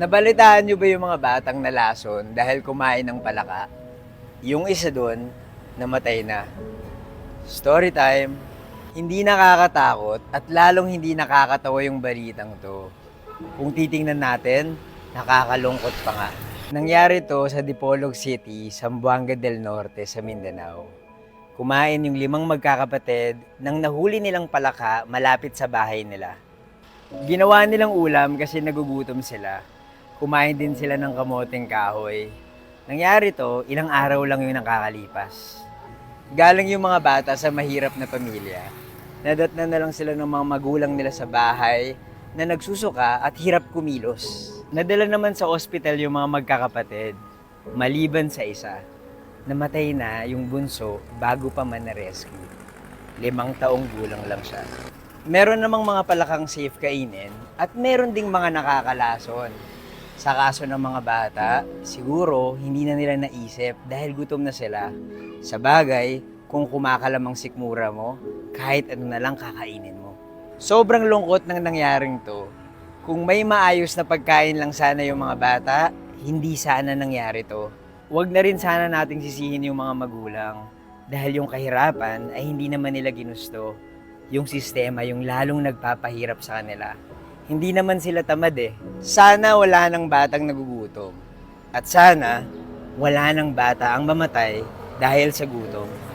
Nabalitaan niyo ba yung mga batang nalason dahil kumain ng palaka? Yung isa doon, namatay na. Story time. Hindi nakakatakot at lalong hindi nakakatawa yung balitang to. Kung titingnan natin, nakakalungkot pa nga. Nangyari to sa Dipolog City, Zamboanga del Norte sa Mindanao. Kumain yung limang magkakapatid nang nahuli nilang palaka malapit sa bahay nila. Ginawa nilang ulam kasi nagugutom sila. Kumain din sila ng kamoteng kahoy. Nangyari to, ilang araw lang yung nakakalipas. Galing yung mga bata sa mahirap na pamilya. Nadatnan na lang sila ng mga magulang nila sa bahay na nagsusuka at hirap kumilos. Nadala naman sa ospital yung mga magkakapatid, maliban sa isa. Namatay na yung bunso bago pa man na-rescue. Limang taong gulang lang siya. Meron namang mga palakang safe kainin at meron ding mga nakakalason. Sa kaso ng mga bata, siguro hindi na nila naisip dahil gutom na sila. Sa bagay, kung kumakalamang sikmura mo, kahit ano na lang kakainin mo. Sobrang lungkot ng nangyaring to. Kung may maayos na pagkain lang sana yung mga bata, hindi sana nangyari to. Huwag na rin sana nating sisihin yung mga magulang dahil yung kahirapan ay hindi naman nila ginusto. Yung sistema yung lalong nagpapahirap sa kanila. Hindi naman sila tamad eh. Sana wala nang batang nagugutom. At sana wala nang bata ang mamatay dahil sa gutom.